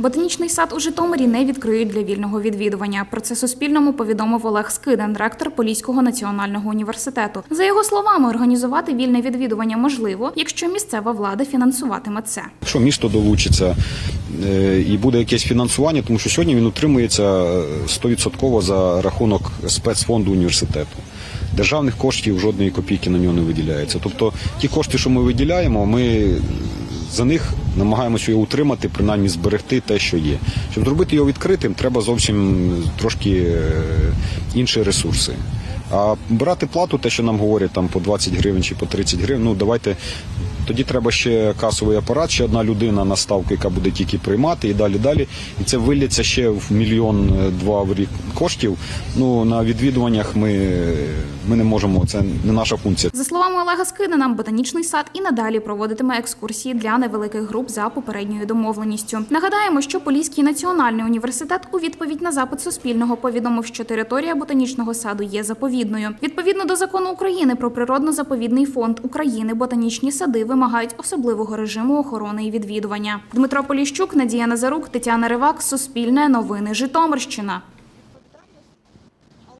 Ботанічний сад у Житомирі не відкриють для вільного відвідування. Про це Суспільному повідомив Олег Скидан, ректор Поліського національного університету. За його словами, організувати вільне відвідування можливо, якщо місцева влада фінансуватиме це. Якщо місто долучиться е, і буде якесь фінансування, тому що сьогодні він утримується е, 100% за рахунок спецфонду університету. Державних коштів жодної копійки на нього не виділяється. Тобто ті кошти, що ми виділяємо, ми за них намагаємося його утримати, принаймні зберегти те, що є. Щоб зробити його відкритим, треба зовсім трошки е, інші ресурси. А брати плату, те, що нам говорять там по 20 гривень чи по 30 гривень, ну давайте тоді треба ще касовий апарат, ще одна людина на ставку, яка буде тільки приймати, і далі далі. І це вилляться ще в мільйон е, два в рік коштів. Ну на відвідуваннях ми, ми не можемо. Це не наша функція. За словами Олега Скидана, ботанічний сад і надалі проводитиме екскурсії для невеликих груп за попередньою домовленістю. Нагадаємо, що Поліський національний університет у відповідь на запит Суспільного повідомив, що територія ботанічного саду є заповідною. Відповідно до закону України про природно-заповідний фонд України, ботанічні сади вимагають особливого режиму охорони і відвідування. Дмитро Поліщук, Надія Назарук, Тетяна Ривак, Суспільне новини, Житомирщина.